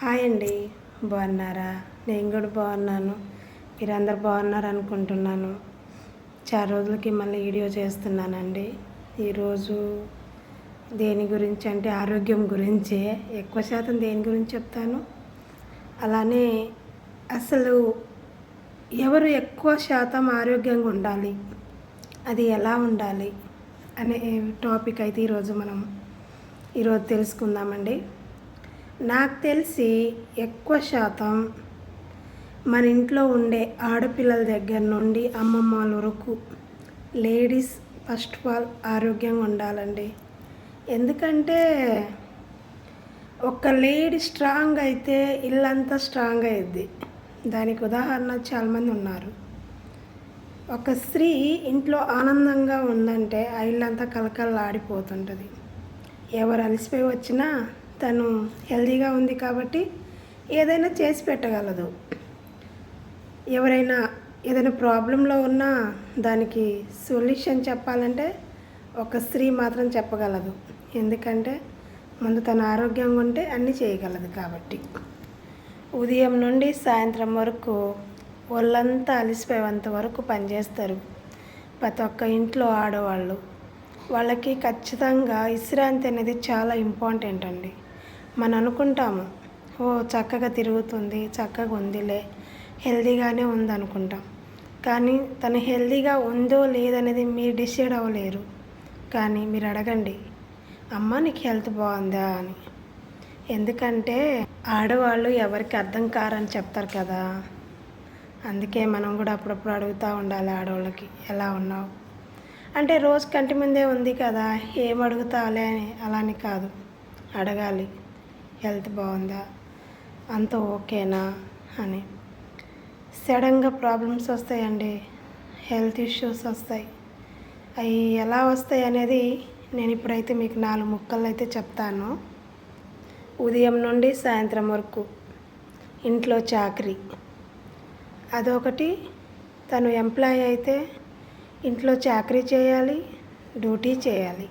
Hi అండి. బాగున్నారా? నేను కూడా బాగున్నాను. మీరందరు బాగున్నారు అనుకుంటున్నాను చాలా రోజులకి మళ్ళీ వీడియో చేస్తున్నానండి. ఈరోజు దేని గురించి అంటే ఆరోగ్యం గురించే. ఎక్కువ శాతం దేని గురించి చెప్తాను? అలానే అసలు ఎవరు ఎక్కువ శాతం ఆరోగ్యంగా ఉండాలి? అది ఎలా ఉండాలి? అనే టాపిక్ అయితే ఈరోజు మనం ఈరోజు తెలుసుకుందామండి. నాకు తెలిసి ఎక్కువ శాతం మన ఇంట్లో ఉండే ఆడపిల్లల దగ్గర నుండి అమ్మమ్మ వాళ్ళ వరకు లేడీస్ ఫస్ట్ ఆఫ్ ఆల్ ఆరోగ్యంగా ఉండాలండి. ఎందుకంటే ఒక లేడీ స్ట్రాంగ్ అయితే ఇల్లంతా స్ట్రాంగ్ అయ్యిద్ది దానికి ఉదాహరణ చాలామంది ఉన్నారు. ఒక స్త్రీ ఇంట్లో ఆనందంగా ఉందంటే ఆ ఇల్లంతా కలకలలాడిపోతుంటుంది ఎవరు అలసిపోయి వచ్చినా తను హెల్దీగా ఉంది కాబట్టి ఏదైనా చేసి పెట్టగలదు. ఎవరైనా ఏదైనా ప్రాబ్లంలో ఉన్నా దానికి సొల్యూషన్ చెప్పాలంటే ఒక స్త్రీ మాత్రం చెప్పగలదు. ఎందుకంటే ముందు తన ఆరోగ్యంగా ఉంటే అన్నీ చేయగలదు కాబట్టి. ఉదయం నుండి సాయంత్రం వరకు ఒళ్ళంతా అలసిపోయేంత వరకు పనిచేస్తారు. ప్రతి ఒక్క ఇంట్లో ఆడవాళ్ళు. వాళ్ళకి ఖచ్చితంగా విశ్రాంతి అనేది చాలా ఇంపార్టెంట్ అండి. మనం అనుకుంటాము ఓ చక్కగా తిరుగుతుంది చక్కగా ఉందిలే హెల్దీగానే ఉంది అనుకుంటాం కానీ తను హెల్దీగా ఉందో లేదనేది మీరు డిసైడ్ అవ్వలేరు. కానీ మీరు అడగండి అమ్మ నీకు హెల్త్ బాగుందా? అని. ఎందుకంటే ఆడవాళ్ళు ఎవరికి అర్థం కారని చెప్తారు కదా. అందుకే మనం కూడా అప్పుడప్పుడు అడుగుతూ ఉండాలి ఆడవాళ్ళకి ఎలా ఉన్నావు? అంటే రోజు కంటి ముందే ఉంది కదా ఏం అడుగుతావులే అని. అలాని కాదు. అడగాలి. హెల్త్ బాగుందా? అంత ఓకేనా? అని. సడన్గా ప్రాబ్లమ్స్ వస్తాయండి. హెల్త్ ఇష్యూస్ వస్తాయి. అవి ఎలా వస్తాయి అనేది నేను ఇప్పుడైతే మీకు నాలుగు ముక్కలు అయితే చెప్తాను. ఉదయం నుండి సాయంత్రం వరకు ఇంట్లో చాకరీ. అదొకటి. తను ఎంప్లాయ్ అయితే ఇంట్లో చాకరీ చేయాలి డ్యూటీ చేయాలి.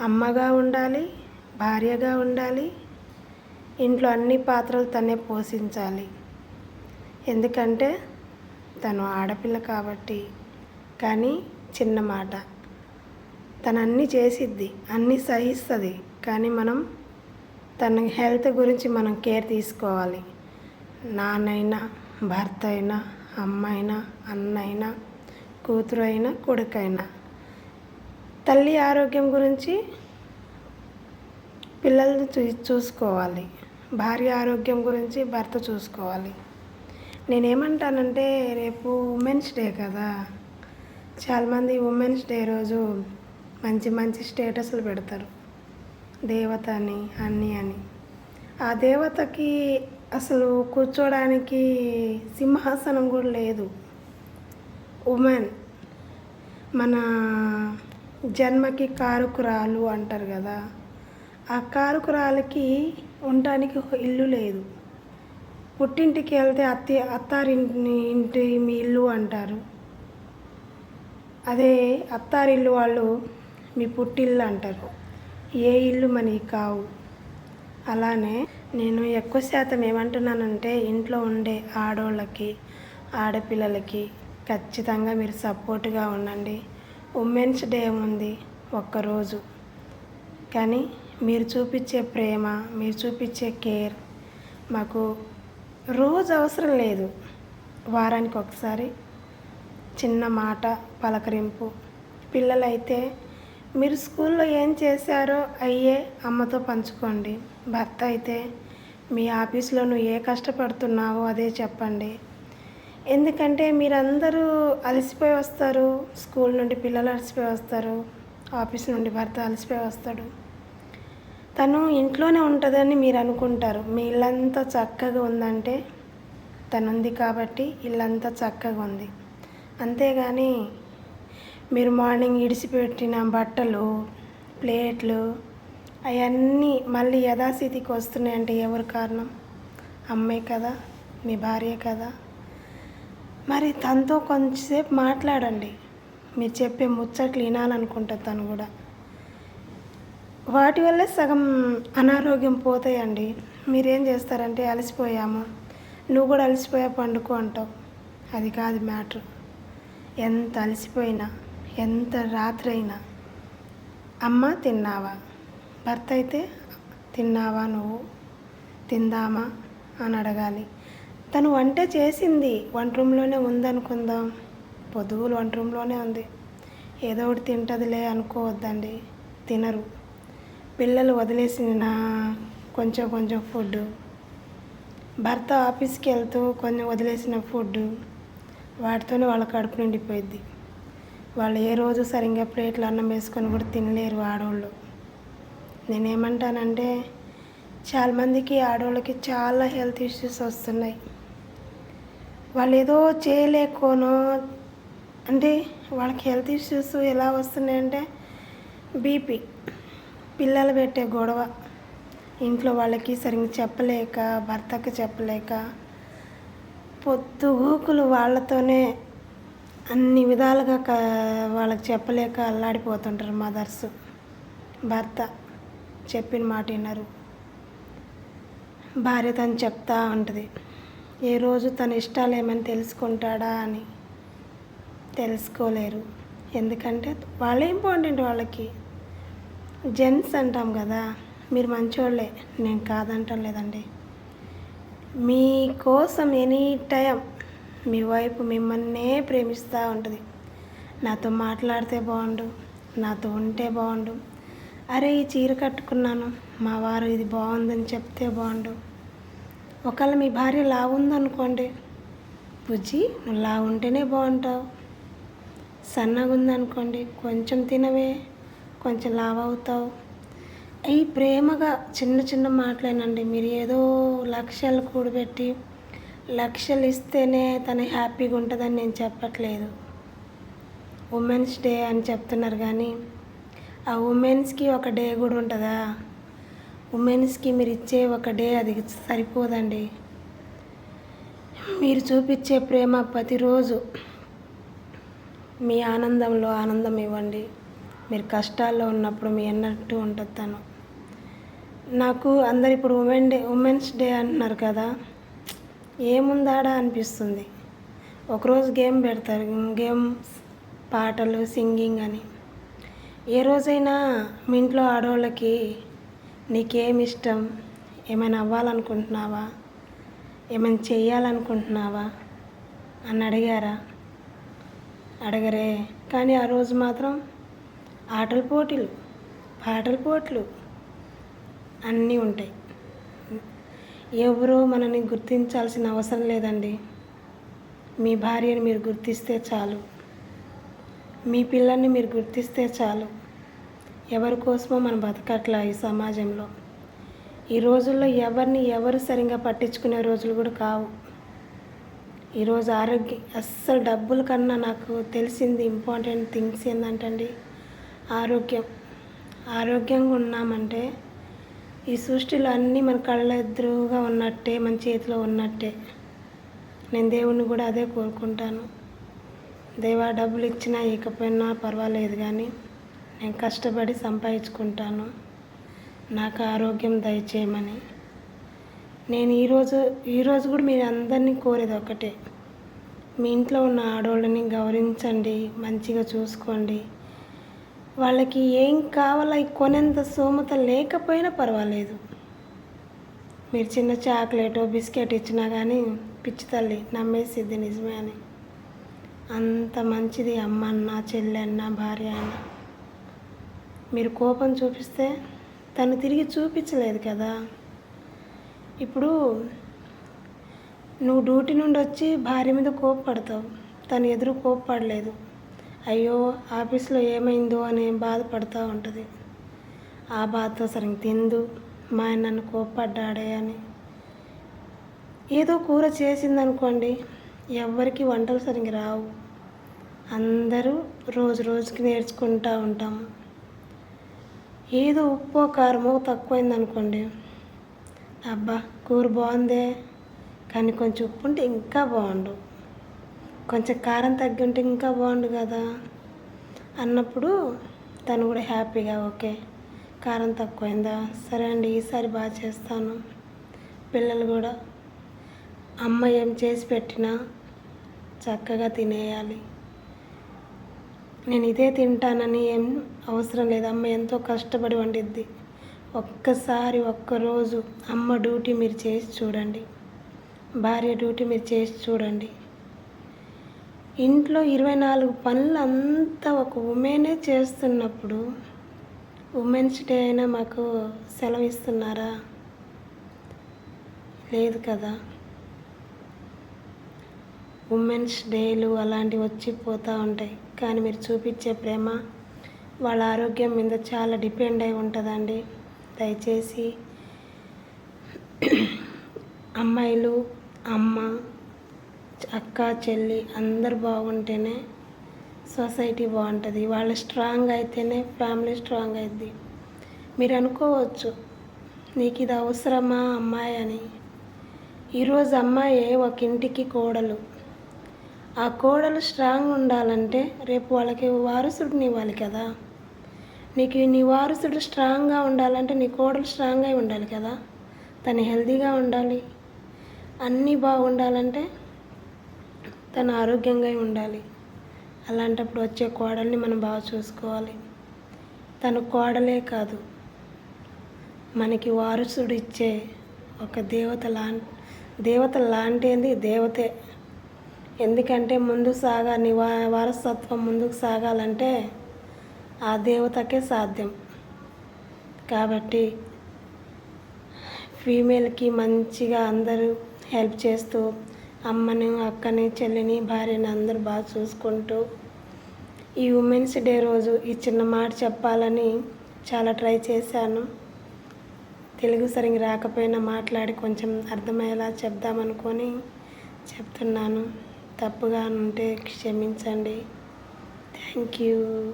అమ్మగా ఉండాలి భార్యగా ఉండాలి ఇంట్లో అన్ని పాత్రలు తనే పోషించాలి. ఎందుకంటే తను ఆడపిల్ల కాబట్టి. కానీ చిన్న మాట. తను అన్నీ చేసిద్ది అన్నీ సహిస్తుంది. కానీ మనం తన హెల్త్ గురించి మనం కేర్ తీసుకోవాలి. నాన్నైనా భర్త అయినా అమ్మైనా అన్నైనా కూతురు అయినా కొడుకైనా. తల్లి ఆరోగ్యం గురించి పిల్లల్ని చూ చూసుకోవాలి. భార్య ఆరోగ్యం గురించి భర్త చూసుకోవాలి. నేనేమంటానంటే రేపు ఉమెన్స్ డే కదా. చాలామంది ఉమెన్స్ డే రోజు మంచి మంచి స్టేటస్లు పెడతారు. దేవత అని అన్నీ అని. ఆ దేవతకి అసలు కూర్చోడానికి సింహాసనం కూడా లేదు. ఉమెన్. మన జన్మకి కారుకురాలు అంటారు కదా. ఆ కారుకురాలకి ఉండటానికి ఇల్లు లేదు. పుట్టింటికి వెళ్తే అత్తి అత్తారింటి ఇంటి మీ ఇల్లు అంటారు. అదే అత్తారిల్లు వాళ్ళు మీ పుట్టిల్లు అంటారు. ఏ ఇల్లు మనకి కావు. అలానే నేను ఎక్కువ శాతం ఏమంటున్నానంటే ఇంట్లో ఉండే ఆడోళ్ళకి ఆడపిల్లలకి ఖచ్చితంగా మీరు సపోర్ట్గా ఉండండి. ఉమెన్స్ డే ఉంది ఒక్కరోజు. కానీ మీరు చూపించే ప్రేమ మీరు చూపించే కేర్ మాకు రోజు అవసరం లేదు. వారానికి ఒకసారి చిన్న మాట పలకరింపు. పిల్లలైతే మీరు స్కూల్లో ఏం చేశారో అయ్యే అమ్మతో పంచుకోండి. భర్త అయితే మీ ఆఫీస్లో నువ్వు ఏ కష్టపడుతున్నావో అదే చెప్పండి. ఎందుకంటే మీరందరూ అలసిపోయి వస్తారు. స్కూల్ నుండి పిల్లలు అలసిపోయి వస్తారు. ఆఫీస్ నుండి భర్త అలసిపోయి వస్తాడు. తను ఇంట్లోనే ఉంటుందని మీరు అనుకుంటారు. మీ ఇల్లంతా చక్కగా ఉందంటే తనుంది కాబట్టి ఇల్లంతా చక్కగా ఉంది. అంతేగాని మీరు మార్నింగ్ ఇడిసిపెట్టిన బట్టలు ప్లేట్లు అవన్నీ మళ్ళీ యథాస్థితికి వస్తున్నాయంటే ఎవరు కారణం? అమ్మే కదా? మీ భార్య కదా? మరి తనతో కొంచెంసేపు మాట్లాడండి. మీరు చెప్పే ముచ్చట్లు వినాలనుకుంటుంది తను కూడా. వాటి వల్లే సగం అనారోగ్యం పోతాయండి. మీరేం చేస్తారంటే అలసిపోయాము. నువ్వు కూడా అలసిపోయా పండుకో అంటావు. అది కాదు మ్యాటర్. ఎంత అలసిపోయినా ఎంత రాత్రి అయినా అమ్మ తిన్నావా? భర్త అయితే తిన్నావా నువ్వు? తిందామా అని అడగాలి. తను వంట చేసింది వంట రూమ్లోనే ఉందనుకుందాం. పొదువులు వంట రూమ్లోనే ఉంది. ఏదో ఒకటి తింటదిలే అనుకోవద్దండి. తినరు. పిల్లలు వదిలేసిన కొంచెం కొంచెం ఫుడ్. భర్త ఆఫీస్కి వెళ్తూ కొంచెం వదిలేసిన ఫుడ్ వాటితోనే వాళ్ళ కడుపు నిండిపోయింది వాళ్ళు ఏ రోజు సరిగ్గా ప్లేట్లు అన్నం వేసుకొని కూడా తినలేరు ఆడవాళ్ళు నేనేమంటానంటే చాలామందికి ఆడవాళ్ళకి చాలా హెల్త్ ఇష్యూస్ వస్తున్నాయి. వాళ్ళు ఏదో చేయలేకోనో అంటే వాళ్ళకి హెల్త్ ఇష్యూస్ ఎలా వస్తున్నాయంటే బీపీ. పిల్లలు పెట్టే గొడవ. ఇంట్లో వాళ్ళకి సరిగ్గా చెప్పలేక భర్తకి చెప్పలేక పొద్దుగూకులు వాళ్ళతోనే అన్ని విధాలుగా క వాళ్ళకి చెప్పలేక అల్లాడిపోతుంటారు మదర్స్. భర్త చెప్పిన మాట విన్నారు భార్య తను చెప్తా ఉంటుంది. ఏ రోజు తన ఇష్టాలు ఏమని తెలుసుకుంటాడా అని తెలుసుకోలేరు. ఎందుకంటే వాళ్ళే ఇంపార్టెంట్ వాళ్ళకి. జెంట్స్ అంటాం కదా మీరు మంచోళ్ళే. నేను కాదంటాం లేదండి మీకోసం ఎనీ టైం మీ వైపు మిమ్మల్నే ప్రేమిస్తూ ఉంటుంది. నాతో మాట్లాడితే బాగుండు నాతో ఉంటే బాగుండు. అరే ఈ చీర కట్టుకున్నాను మా వారు ఇది బాగుందని చెప్తే బాగుండు. ఒకవేళ మీ భార్య లావుందనుకోండి బుజ్జి నువ్వు లా ఉంటేనే బాగుంటావు. సన్నగా ఉందనుకోండి కొంచెం తినవే. కొంచెం లావ్ అవుతావు. ఈ ప్రేమగా చిన్న చిన్న మాటలేనండి. మీరు ఏదో లక్ష్యాలు కూడబెట్టి లక్షలు ఇస్తేనే తను హ్యాపీగా ఉంటుందని నేను చెప్పట్లేదు. ఉమెన్స్ డే అని చెప్తున్నారు కానీ ఆ ఉమెన్స్కి ఒక డే కూడా ఉంటుందా? ఉమెన్స్కి మీరు ఇచ్చే ఒక డే అది సరిపోదండి. మీరు చూపించే ప్రేమ ప్రతిరోజు మీ ఆనందంలో ఆనందం ఇవ్వండి. మీరు కష్టాల్లో ఉన్నప్పుడు మీ అన్నట్టు ఉంటుంది తను. నాకు అందరు ఇప్పుడు ఉమెన్ డే ఉమెన్స్ డే అంటున్నారు కదా ఏముందాడా అనిపిస్తుంది. ఒకరోజు గేమ్ పెడతారు గేమ్స్ పాటలు సింగింగ్ అని. ఏ రోజైనా మీ ఇంట్లో ఆడవాళ్ళకి నీకేమి ఇష్టం? ఏమైనా అవ్వాలనుకుంటున్నావా? ఏమైనా చేయాలనుకుంటున్నావా అని అడిగారా? అడగరే. కానీ ఆ రోజు మాత్రం ఆటల పోటీలు పాటల పోటీలు అన్నీ ఉంటాయి. ఎవరో మనని గుర్తించాల్సిన అవసరం లేదండి. మీ భార్యని మీరు గుర్తిస్తే చాలు. మీ పిల్లల్ని మీరు గుర్తిస్తే చాలు. ఎవరి కోసమో మనం బతకట్లా ఈ సమాజంలో. ఈ రోజుల్లో ఎవరిని ఎవరు సరిగా పట్టించుకునే రోజులు కూడా కావు. ఈరోజు ఆరోగ్యం అస్సలు డబ్బుల కన్నా నాకు తెలిసింది ఇంపార్టెంట్ థింగ్స్ ఏంటంటే ఆరోగ్యం. ఆరోగ్యంగా ఉన్నామంటే ఈ సృష్టిలో అన్నీ మన కళ్ళ ఎదురుగా ఉన్నట్టే మన చేతిలో ఉన్నట్టే. నేను దేవుణ్ణి కూడా అదే కోరుకుంటాను. దేవా డబ్బులు ఇచ్చినా ఇకపోయినా పర్వాలేదు కానీ నేను కష్టపడి సంపాదించుకుంటాను. నాకు ఆరోగ్యం దయచేయమని. నేను ఈరోజు ఈరోజు కూడా మీరు అందరినీ కోరేది ఒకటే. మీ ఇంట్లో ఉన్న ఆడవాళ్ళని గౌరవించండి మంచిగా చూసుకోండి. వాళ్ళకి ఏం కావాలో కొనేంత స్తోమత లేకపోయినా పర్వాలేదు. మీరు చిన్న చాక్లెటో బిస్కెట్ ఇచ్చినా కానీ పిచ్చి తల్లి నమ్మేసిద్ది నిజమే అని. అంత మంచిది అమ్మ అన్న చెల్లెన్న భార్య అన్న. మీరు కోపం చూపిస్తే తను తిరిగి చూపించలేదు కదా. ఇప్పుడు నువ్వు డ్యూటీ నుండి వచ్చి భార్య మీద కోపపడతావు. తను ఎదురు కోపపడలేదు. అయ్యో ఆఫీస్లో ఏమైందో అని బాధపడుతూ ఉంటుంది. ఆ బాధతో సరిగ్గా తిందు. మా ఆయన నన్ను కోప్పడ్డాడే అని. ఏదో కూర చేసిందనుకోండి ఎవరికి వంటలు సరిగ్గా రావు. అందరూ రోజు రోజుకి నేర్చుకుంటూ ఉంటాము ఏదో ఉప్పు కారమో తక్కువైందనుకోండి అబ్బా కూర బాగుందే. కానీ కొంచెం ఉప్పు ఉంటే ఇంకా బాగుండు. కొంచెం కారం తగ్గి ఉంటే ఇంకా బాగుండు కదా. అన్నప్పుడు తను కూడా హ్యాపీగా ఓకే కారం తక్కువైందా? సరే అండి ఈసారి బాగా చేస్తాను. పిల్లలు కూడా అమ్మ ఏం చేసి పెట్టినా చక్కగా తినేయాలి. నేను ఇదే తింటానని ఏం అవసరం లేదు. అమ్మ ఎంతో కష్టపడి వండిద్ది. ఒక్కసారి ఒక్కరోజు అమ్మ డ్యూటీ మీరు చేసి చూడండి. భార్య డ్యూటీ మీరు చేసి చూడండి. ఇంట్లో ఇరవై నాలుగు పనులు అంతా ఒక ఉమెనే చేస్తున్నప్పుడు ఉమెన్స్ డే అయినా మాకు సెలవు ఇస్తున్నారా లేదు కదా. ఉమెన్స్ డేలు అలాంటివి వచ్చి పోతూ ఉంటాయి. కానీ మీరు చూపించే ప్రేమ వాళ్ళ ఆరోగ్యం మీద చాలా డిపెండ్ అయి ఉంటుందండి. దయచేసి అమ్మాయిలు అమ్మ అక్క చెల్లి అందరు బాగుంటేనే సొసైటీ బాగుంటుంది. వాళ్ళు స్ట్రాంగ్ అయితేనే ఫ్యామిలీ స్ట్రాంగ్ అయింది మీరు అనుకోవచ్చు నీకు ఇది అవసరమా అమ్మాయి అని. ఈరోజు అమ్మాయి ఒక ఇంటికి కోడలు. ఆ కోడలు స్ట్రాంగ్ ఉండాలంటే రేపు వాళ్ళకి వారసుడిని ఇవ్వాలి కదా. నీకు నీ వారసుడు స్ట్రాంగ్గా ఉండాలంటే నీ కోడలు స్ట్రాంగ్ అయి ఉండాలి కదా. తను హెల్తీగా ఉండాలి. అన్నీ బాగుండాలంటే తను ఆరోగ్యంగా ఉండాలి. అలాంటప్పుడు వచ్చే కోడల్ని మనం బాగా చూసుకోవాలి. తను కోడలే కాదు. మనకి వారసుడు ఇచ్చే ఒక దేవత లా దేవత లాంటిది దేవతే. ఎందుకంటే ముందుకు సాగా నీ వారసత్వం ముందుకు సాగాలంటే ఆ దేవతకే సాధ్యం. కాబట్టి ఫీమేల్కి మంచిగా అందరూ హెల్ప్ చేస్తూ అమ్మని అక్కని చెల్లిని భార్యని అందరూ బాగా చూసుకుంటూ ఈ ఉమెన్స్ డే రోజు ఈ చిన్న మాట చెప్పాలని చాలా ట్రై చేశాను. తెలుగు సరిగ్గా రాకపోయినా మాట్లాడి కొంచెం అర్థమయ్యేలా చెప్దామనుకొని చెప్తున్నాను. తప్పుగా ఉంటే క్షమించండి. Thank you.